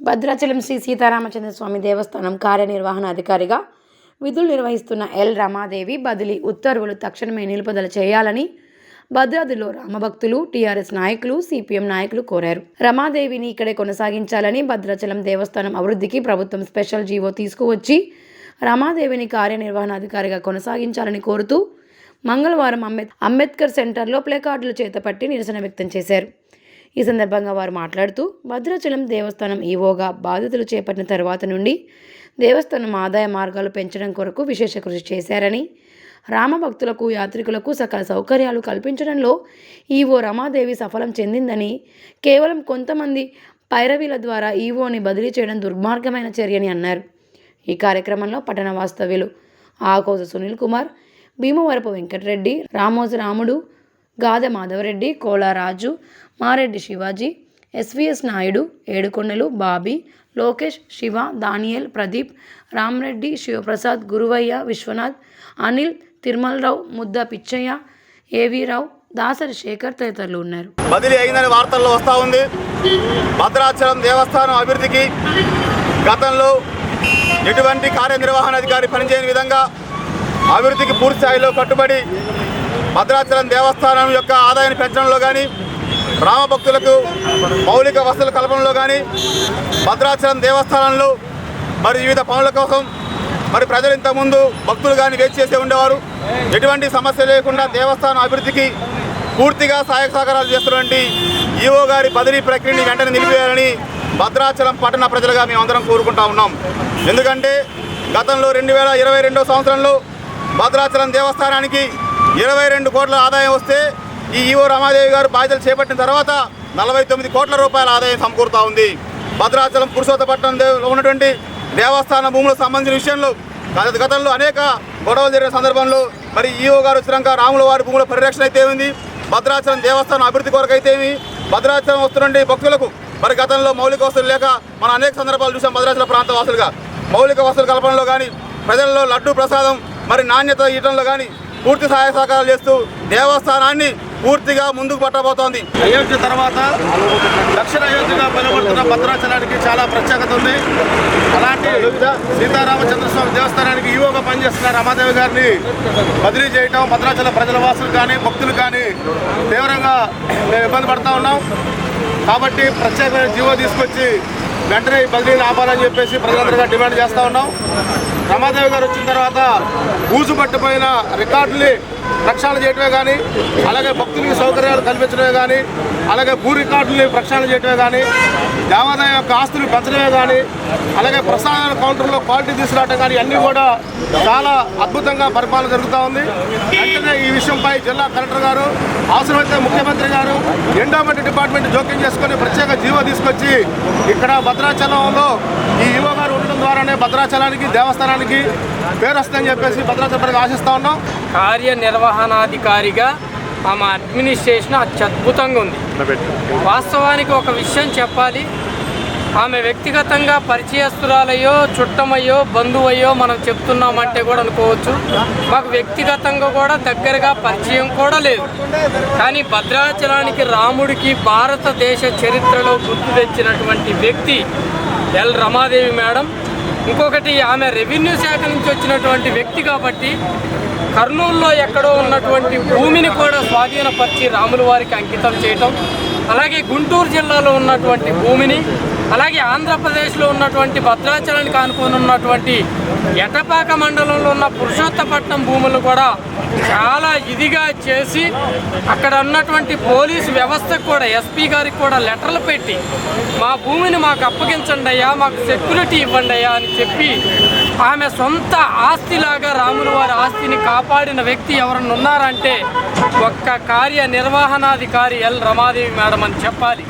భద్రాచలం శ్రీ సీతారామచంద్ర స్వామి దేవస్థానం కార్యనిర్వహణ అధికారిగా విధులు నిర్వహిస్తున్న ఎల్ రమాదేవి బదిలీ ఉత్తర్వులు తక్షణమే నిలుపుదల చేయాలని భద్రాద్రిలో రామభక్తులు టీఆర్ఎస్ నాయకులు సిపిఎం నాయకులు కోరారు. రమాదేవిని ఇక్కడే కొనసాగించాలని భద్రాచలం దేవస్థానం అభివృద్ధికి ప్రభుత్వం స్పెషల్ జీవో తీసుకువచ్చి రమాదేవిని కార్యనిర్వహణాధికారిగా కొనసాగించాలని కోరుతూ మంగళవారం అంబేద్ అంబేద్కర్ సెంటర్లో ప్లేకార్డులు చేతపట్టి నిరసన వ్యక్తం చేశారు. ఈ సందర్భంగా వారు మాట్లాడుతూ భద్రాచలం దేవస్థానం ఈవోగా బాధితులు చేపట్టిన తర్వాత నుండి దేవస్థానం ఆదాయ మార్గాలు పెంచడం కొరకు విశేష కృషి చేశారని రామభక్తులకు యాత్రికులకు సకల సౌకర్యాలు కల్పించడంలో ఈవో రమాదేవి సఫలం చెందిందని కేవలం కొంతమంది పైరవీల ద్వారా ఈవోని బదిలీ చేయడం దుర్మార్గమైన చర్యని అన్నారు. ఈ కార్యక్రమంలో పట్టణ వాస్తవ్యులు ఆకోజ సునీల్ కుమార్ భీమవరపు వెంకటరెడ్డి రామోజు రాముడు గాదె మాధవరెడ్డి కోలారాజు మారెడ్డి శివాజీ ఎస్విఎస్ నాయుడు ఏడుకొండలు బాబీ లోకేష్ శివ దానియల్ ప్రదీప్ రామ్రెడ్డి శివప్రసాద్ గురువయ్య విశ్వనాథ్ అనిల్ తిరుమలరావు ముద్ద పిచ్చయ్య ఏవీరావు దాసరి శేఖర్ తదితరులు ఉన్నారు. బదిలీ అయిందని వార్తల్లో వస్తూ ఉంది. భద్రాచలం దేవస్థానం అభివృద్ధికి గతంలో ఎటువంటి కార్యనిర్వహణాధికారి పనిచేయని విధంగా అభివృద్ధికి పూర్తి స్థాయిలో కట్టుబడి భద్రాచలం దేవస్థానం యొక్క ఆదాయాన్ని పెంచడంలో కానీ రామభక్తులకు మౌలిక వసతుల కల్పనలో కానీ భద్రాచలం దేవస్థానంలో మరి వివిధ పనుల కోసం మరి ప్రజలు ఇంతకుముందు భక్తులు కానీ వేచి చేసే ఉండేవారు. ఎటువంటి సమస్య లేకుండా దేవస్థానం అభివృద్ధికి పూర్తిగా సహాయక సహకారాలు చేస్తున్నటువంటి ఈఓ గారి బదిలీ ప్రక్రియని వెంటనే నిలిపేయాలని భద్రాచలం పట్టణ ప్రజలుగా మేమందరం కోరుకుంటా ఉన్నాం. ఎందుకంటే గతంలో రెండు వేల ఇరవై సంవత్సరంలో భద్రాచలం దేవస్థానానికి ఇరవై రెండు కోట్ల ఆదాయం వస్తే ఈ ఈవో రామాదేవి గారు బాధ్యతలు చేపట్టిన తర్వాత నలభై తొమ్మిది కోట్ల రూపాయల ఆదాయం సమకూరుతా ఉంది. భద్రాచలం పురుషోత్తపట్నం ఉన్నటువంటి దేవస్థాన భూములకు సంబంధించిన విషయంలో గత గతంలో అనేక గొడవలు జరిగిన సందర్భంలో మరి ఈఓ గారు వచ్చినాక రాముల వారి భూముల పరిరక్షణ అయితే ఉంది భద్రాచలం దేవస్థానం అభివృద్ధి కొరకు అయితే భద్రాచలం వస్తున్నటువంటి భక్తులకు మరి గతంలో మౌలిక వసతులు లేక మనం అనేక సందర్భాలు చూసాం భద్రాచలం ప్రాంత వాసులుగా. మౌలిక వసతుల కల్పనలో కానీ ప్రజల్లో లడ్డు ప్రసాదం మరి నాణ్యత ఇవ్వడంలో కానీ పూర్తి సహాయ సహకారాలు చేస్తూ దేవస్థానాన్ని పూర్తిగా ముందుకు పట్టబోతోంది. అయోధ్య తర్వాత దక్షిణ అయోధ్యగా పిలువడుతున్న భద్రాచలానికి చాలా ప్రత్యేకత ఉంది. అలాంటి సీతారామచంద్ర స్వామి దేవస్థానానికి ఈవోగా పనిచేస్తున్న రమాదేవి గారిని బదిలీ చేయటం భద్రాచల ప్రజల వాసులు కానీ భక్తులు కానీ తీవ్రంగా మేము ఇబ్బంది పడతా ఉన్నాం. కాబట్టి ప్రత్యేకమైన జీవో తీసుకొచ్చి వెంటనే ఈ బదిలీని ఆపాలని చెప్పేసి ప్రజలందరిగా డిమాండ్ చేస్తూ ఉన్నాం. రమాదేవి గారు వచ్చిన తర్వాత బూజు పట్టిపోయిన రికార్డుని ప్రక్షాళన చేయటమే కానీ అలాగే భక్తులకి సౌకర్యాలు కల్పించడమే కానీ అలాగే భూ రికార్డుల్ని ప్రక్షాళన చేయటమే కానీ దేవాదాయ యొక్క ఆస్తులు పెంచడమే కానీ అలాగే ప్రసాద కౌంటర్లో క్వాలిటీ తీసుకురావడం కానీ అన్నీ కూడా చాలా అద్భుతంగా పరిపాలన జరుగుతూ ఉంది. వెంటనే ఈ విషయంపై జిల్లా కలెక్టర్ గారు అవసరమైతే ముఖ్యమంత్రి గారు ఎండోమెంట్ డిపార్ట్మెంట్ జోక్యం చేసుకొని ప్రత్యేక జీవో తీసుకొచ్చి ఇక్కడ భద్రాచలంలో ఈ ఈవో గారు ఉండడం ద్వారానే భద్రాచలానికి దేవస్థానానికి పేరు వస్తుందని చెప్పేసి భద్రాచలం ఆశిస్తూ ఉన్నాం. కార్యనిర్వహణాధికారిగా ఆమె అడ్మినిస్ట్రేషన్ అత్యద్భుతంగా ఉంది. వాస్తవానికి ఒక విషయం చెప్పాలి. ఆమె వ్యక్తిగతంగా పరిచయస్తురాలయ్యో చుట్టమయ్యో బంధువయ్యో మనం చెప్తున్నామంటే కూడా అనుకోవచ్చు. మాకు వ్యక్తిగతంగా కూడా దగ్గరగా పరిచయం కూడా లేదు. కానీ భద్రాచలానికి రాముడికి భారతదేశ చరిత్రలో గుర్తు తెచ్చినటువంటి వ్యక్తి ఎల్. రమాదేవి మేడం. ఇంకొకటి ఆమె రెవెన్యూ శాఖ నుంచి వచ్చినటువంటి వ్యక్తి కాబట్టి కర్నూలులో ఎక్కడో ఉన్నటువంటి భూమిని కూడా స్వాధీనపరిచి రాముల వారికి అంకితం చేయటం అలాగే గుంటూరు జిల్లాలో ఉన్నటువంటి భూమిని అలాగే ఆంధ్రప్రదేశ్లో ఉన్నటువంటి భద్రాచలానికి ఆనుకొని ఉన్నటువంటి ఎటపాక మండలంలో ఉన్న పురుషోత్తపట్నం భూములు కూడా చాలా ఇదిగా చేసి అక్కడ ఉన్నటువంటి పోలీసు వ్యవస్థకు కూడా ఎస్పీ గారికి కూడా లెటర్లు పెట్టి మా భూమిని మాకు అప్పగించండి అయ్యా మాకు సెక్యూరిటీ ఇవ్వండి అయ్యా అని చెప్పి ఆమె సొంత ఆస్తిలాగా రాముల వారి ఆస్తిని కాపాడిన వ్యక్తి ఎవరన్నా ఉన్నారంటే ఒక్క కార్యనిర్వహణాధికారి ఎల్ రమాదేవి మేడం అని చెప్పాలి.